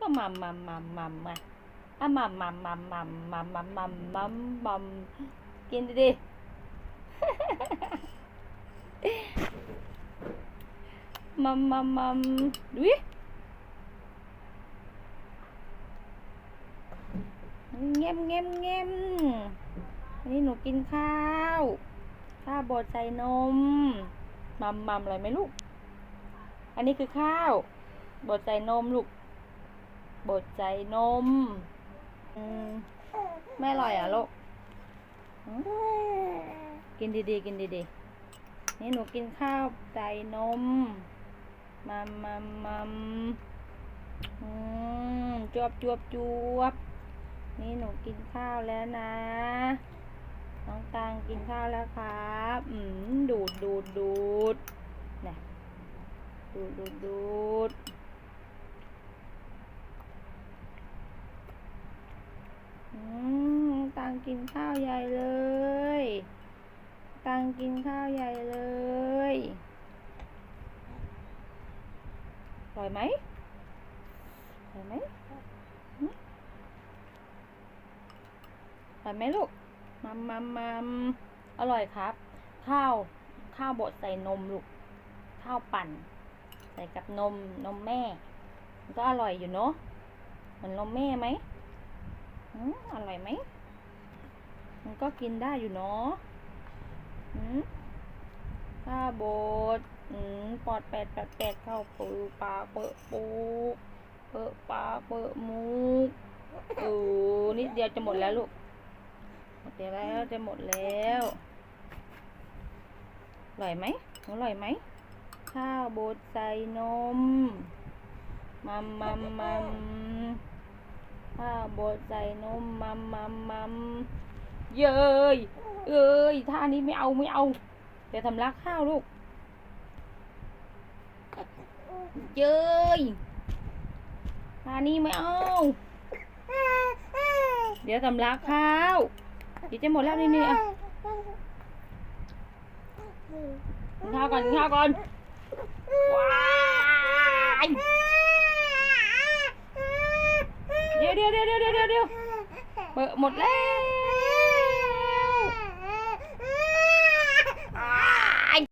ก็มัมมัมมัมมัมมาอะมัมมัมมัมมัมมัมมัมมัมมัมมัมกินดิมัมมัมมัมดูดิเงียเงียเงียนนี้หนูกินข้าว ข้าวบดใส่นม มัมมัมอะไรไหมลูก อันนี้คือข้าวบดใส่นมลูก บดใส่นมอืมไม่อร่อยอะลูกหืมกินดีๆ กินดีๆ นี่หนูกินข้าวใส่นมมัมมัมมัมอืมจวบจวบจวบนี่หนูกินข้าวแล้วนะ น้องตังกินข้าวแล้วครับอืมดูดดูดดูดนะดูดดูดดูดอืมตัง กินข้าวใหญ่เลย ตังกินข้าวใหญ่เลยอร่อยไหมอร่อยไหมอร่อยไหมลูก มัมมัมมัมอร่อยครับ ข้าว ข้าวบดใส่นมลูก ข้าวปั่น ใส่กับนม นมแม่ มันก็อร่อยอยู่เนาะ เหมือนนมแม่ไหมอืมอร่อยไหม ก็กินได้อยู่เนาะอืมข้าวบดอืมปอดแปดแปดแปดเข้าปูปลาเปอะปูเปอะปลาเปอะมุกเออนิดเดียวจะหมดแล้วลูกหมดแล้วจะหมดแล้วอร่อยไหมอร่อยไหมข้าวบดใส่นมมัมมัมมัมข้าวบดใส่นมมัมมัมมัม เย้ยเอ้ยท่านี้ไม่เอาไม่เอาเดี๋ยวทำลักข้าวลูก เย้ยท่านี้ไม่เอา เดี๋ยวทำลักข้าวเดี๋ยวจะหมดแล้วนี่นี่อะข้าวก่อนข้าวก่อนว้ายเดี๋ยวเดี๋ยวเดี๋ยวเดี๋ยวเดี๋ยวเดี๋ยวเปิดหมดแล้ว